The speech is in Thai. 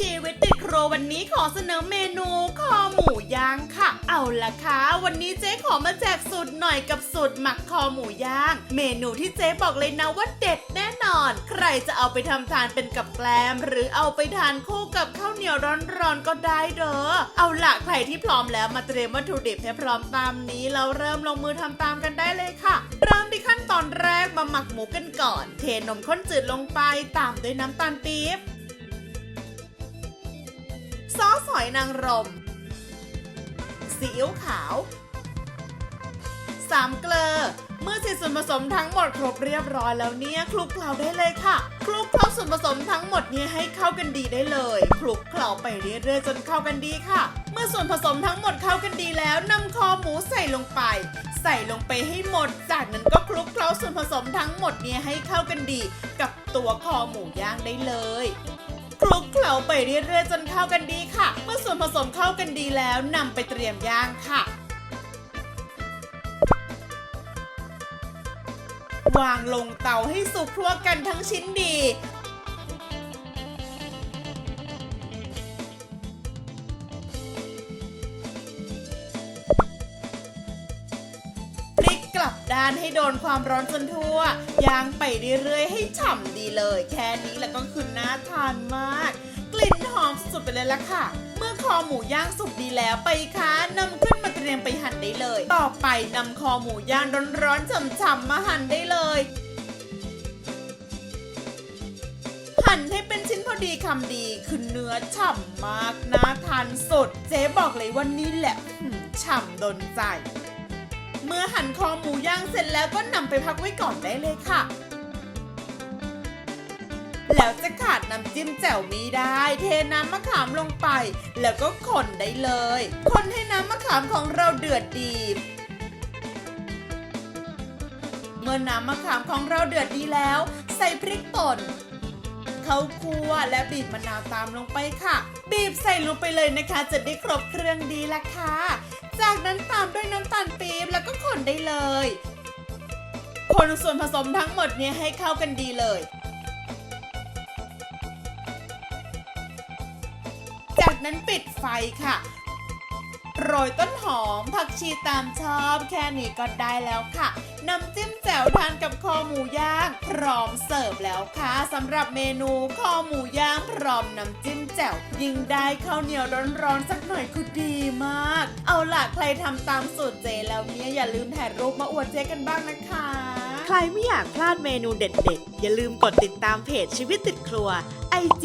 ชีวิตติดครัววันนี้ขอเสนอเมนูคอหมูย่างค่ะ เอาละค่ะ วันนี้เจ๊ขอมาแจกสูตรหน่อยกับสูตรหมักคอหมูย่าง เมนูที่เจ๊บอกเลยนะว่าเด็ดแน่นอน ใครจะเอาไปทำทานเป็นกับแกล้ม หรือเอาไปทานคู่กับข้าวเหนียวร้อนๆก็ได้เด้อ เอาละใครที่พร้อมแล้วมาเตรียมวัตถุดิบให้พร้อมตามนี้แล้วเริ่มลงมือทำตามกันได้เลยค่ะ เริ่มที่ขั้นตอนแรกมาหมักหมูกันก่อน เทนมข้นจืดลงไปตามด้วยน้ำตาลปี๊บ ซอสหอยนางรม ซีอิ๊วขาว สามเกลือ เมื่อใส่ส่วนผสมทั้งหมดครบเรียบร้อยแล้วเนี่ยคลุกเคล้าได้เลยค่ะ คลุกเคล้าส่วนผสมทั้งหมดนี้ให้เข้ากันดีได้เลย คลุกเคล้าไปเรื่อยๆจนเข้ากันดีค่ะ เมื่อส่วนผสมทั้งหมดเข้ากันดีแล้วนำคอหมูใส่ลงไป ใส่ลงไปให้หมด จากนั้นก็คลุกเคล้าส่วนผสมทั้งหมดนี้ให้เข้ากันดี กับตัวคอหมูย่างได้เลย เคล้าไปเรื่อยๆ จนเข้ากันดีค่ะ เมื่อส่วนผสมเข้ากันดีแล้วนำไปเตรียมย่างค่ะ วางลงเตาให้สุกทั่วกันทั้งชิ้นดีพลิกกลับด้านให้โดนความร้อนจนทั่ว ย่างไปเรื่อยๆ ให้ฉ่ำดีเลย แค่นี้แล้วก็คือน่าทานม เลยละค่ะ เมื่อคอหมูย่างสุกดีแล้วไปคะนำขึ้นมาเตรียมไปหั่นได้เลย ต่อไปนำคอหมูย่างร้อนๆฉ่ำๆมาหั่นได้เลย หั่นให้เป็นชิ้นพอดีคำดีคือเนื้อฉ่ำมากน่าทานสด เจ๊บอกเลยว่านี่แหละหืมฉ่ำโดนใจ เมื่อหั่นคอหมูย่างเสร็จแล้วก็นำไปพักไว้ก่อนได้เลยค่ะ แล้วจะ น้ำจิ้มแจ่วมีได้ เทน้ำมะขามลงไป แล้วก็คนได้เลย คนให้น้ำมะขามของเราเดือดดีเมื่อน้ำมะขามของเราเดือดดีแล้ว ใส่พริกป่นข้าวคั่วและบีบมะนาวตามลงไปค่ะ บีบใส่ลงไปเลยนะคะ จะได้ครบเครื่องดีละค่ะ จากนั้นตามด้วยน้ำตาลปี๊บแล้วก็คนได้เลย คนส่วนผสมทั้งหมดเนี้ให้เข้ากันดีเลย นั้นปิดไฟค่ะ โรยต้นหอมผักชีตามชอบแค่นี้ก็ได้แล้วค่ะน้ำจิ้มแจ่วทานกับคอหมูย่าง พร้อมเสิร์ฟแล้วค่ะสำหรับเมนูคอหมูย่างพร้อมน้ำจิ้มแจ่วยิ่งได้ข้าวเหนียวร้อนๆสักหน่อยคือดีมาก เอาล่ะใครทำตามสูตรเจแล้วเนี่ยอย่าลืมถ่ายรูปมาอวดเจกันบ้างนะคะ ใครไม่อยากพลาดเมนูเด็ดๆ อย่าลืมกดติดตามเพจชีวิตติดครัว IG